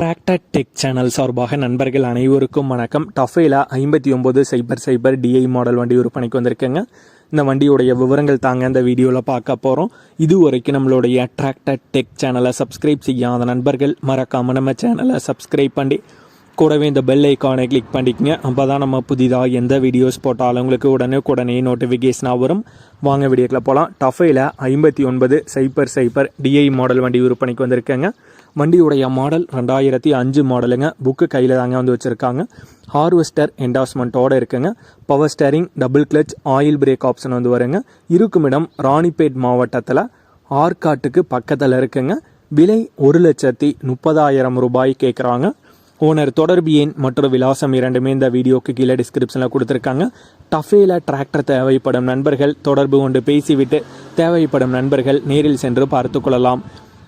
Tractor tech channel சார்பாக நண்பர்கள் அனைவருக்கும் வணக்கம். டஃபேலா ஐம்பத்தி ஒம்பது சைபர் சைபர் டிஐ மாடல் வண்டி விற்பனைக்கு வந்திருக்கேங்க. இந்த வண்டியுடைய விவரங்கள் தாங்க இந்த வீடியோவில் பார்க்க போகிறோம் இது வரைக்கும் நம்மளுடைய டிராக்டர் டெக் சேனலை சப்ஸ்கிரைப் செய்யாத நண்பர்கள் மறக்காமல் நம்ம சேனலை சப்ஸ்கிரைப் பண்ணி கூடவே இந்த பெல் ஐக்கானை கிளிக் பண்ணிக்கங்க. அப்போ தான் நம்ம புதிதாக எந்த வீடியோஸ் போட்டாலும் உங்களுக்கு உடனே உடனே நோட்டிஃபிகேஷனாக வரும். வாங்க வீடியோக்கில் போகலாம் டஃபையில் ஐம்பத்தி ஒன்பது சைபர் சைபர் டிஐ மாடல் வண்டி விற்பனைக்கு வந்திருக்கேங்க. வண்டியுடைய மாடல் ரெண்டாயிரத்தி அஞ்சு மாடலுங்க புக்கு கையில் தாங்க வந்து வச்சுருக்காங்க. ஹார்வெஸ்டர் என்டாஸ்மெண்ட்டோடு இருக்குங்க. Power steering double clutch oil brake option வந்து வருங்க. இருக்குமிடம் ராணிப்பேட் மாவட்டத்தில். ஆற்காட்டுக்கு பக்கத்தில் இருக்குங்க. விலை ஒரு லட்சத்தி முப்பதாயிரம் ரூபாய் கேட்குறாங்க ஓனர் தொடர்பு எண் மற்றும் விலாசம் இரண்டுமே இந்த வீடியோக்கு கீழே டிஸ்கிரிப்ஷனில் கொடுத்துருக்காங்க. டஃபேல டிராக்டர் தேவைப்படும் நண்பர்கள் தொடர்பு கொண்டு பேசிவிட்டு தேவைப்படும் நண்பர்கள் நேரில் சென்று பார்த்து கொள்ளலாம்.